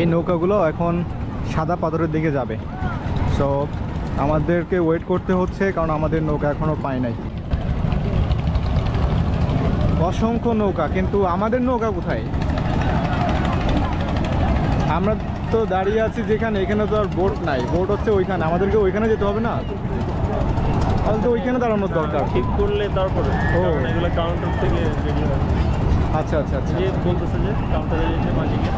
এই নৌকাগুলো এখন সাদা পাথরের দিকে যাবে। সো আমাদেরকে ওয়েট করতে হচ্ছে কারণ আমাদের নৌকা এখনও পায় নাই। অসংখ্য নৌকা কিন্তু আমাদের নৌকা কোথায়? আমরা তো দাঁড়িয়ে আছি যেখানে এখানে তো আর বোট নাই। বোট হচ্ছে ওইখানে। আমাদেরকে ওইখানে যেতে হবে না? তাহলে তো ওইখানে দাঁড়ানোর দরকার। ঠিক করলে তারপরে। ও। এগুলো কাউন্টার থেকে আচ্ছা আচ্ছা আচ্ছা। বলতেছে যে কাউন্টারে এসে মাঝিকে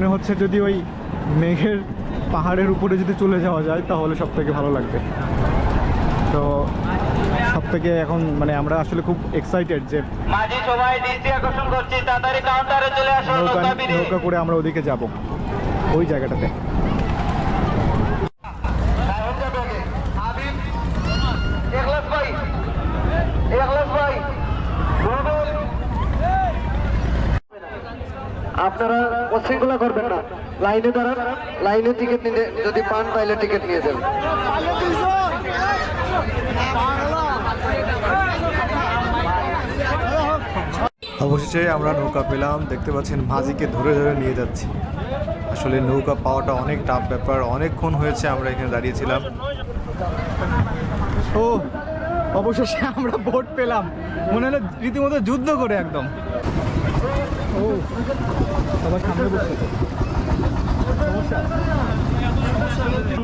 মানে হচ্ছে যদি ওই মেঘের পাহাড়ের উপরে যদি চলে যাওয়া যায় তাহলে সব থেকে ভালো লাগবে। তো সব থেকে এখন মানে আমরা আসলে খুব এক্সাইটেড যে নৌকা করে আমরা ওদিকে যাব। ওই জায়গাটাতে। আপনারা অশৃঙ্খলা করবেন না। লাইনে দাঁড়ান লাইনে টিকিট নিতে যদি পান তাহলে টিকিট নিয়ে যাবেন। অবশেষে আমরা নৌকা পেলাম দেখতে পাচ্ছেন ভাজিকে ধরে ধরে নিয়ে যাচ্ছি। আসলে নৌকা পাওয়াটা অনেক টাফ ব্যাপার অনেকক্ষণ হয়েছে আমরা এখানে দাঁড়িয়েছিলাম। ও অবশেষে আমরা বোট পেলাম। মনে হলো রীতিমতো যুদ্ধ করে একদম।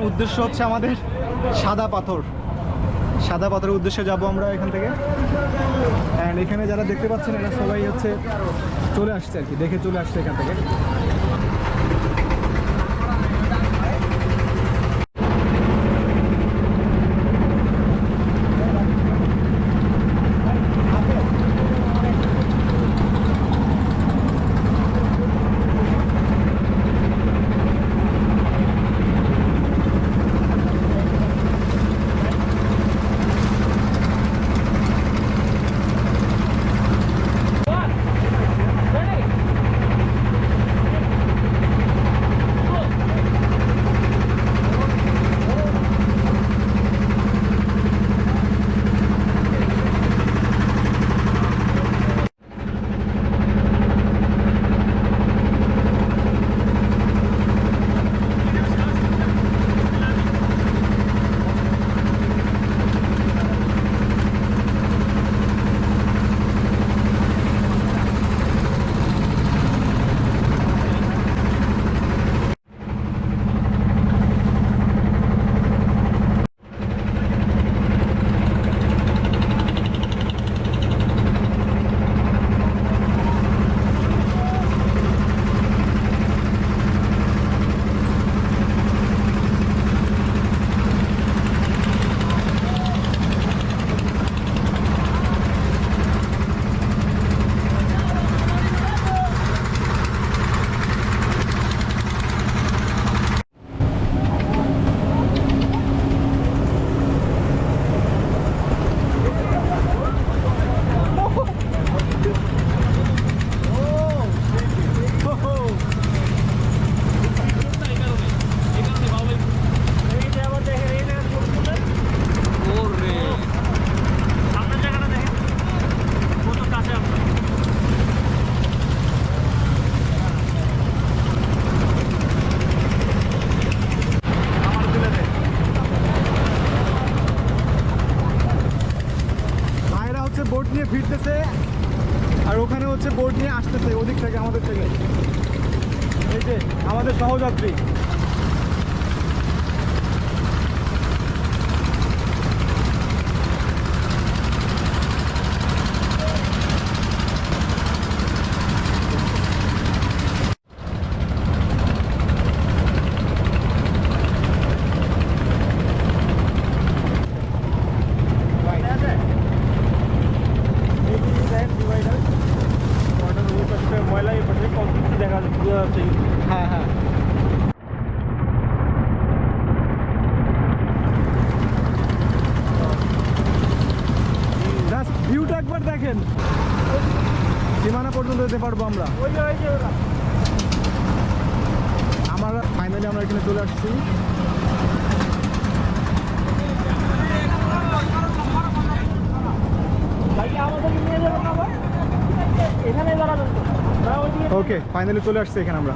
উদ্দেশ্য হচ্ছে আমাদের সাদা পাথর। সাদা পাথরের উদ্দেশ্যে যাব আমরা এখান থেকে। অ্যান্ড এখানে যারা দেখতে পাচ্ছেন, এরা সবাই হচ্ছে চলে আসছে আর কি, দেখে চলে আসছে এখান থেকে। আসতেছে ওদিক থেকে আমাদের থেকে। এই যে আমাদের সহযাত্রী। দেখা যাচ্ছে হ্যাঁ হ্যাঁ। ভিউটা একবার দেখেন। সীমানা পর্যন্ত যেতে পারব আমরা। আমরা ফাইনালি আমরা এখানে চলে আসছি। ওকে ফাইনালি চলে আসছি এখানে আমরা।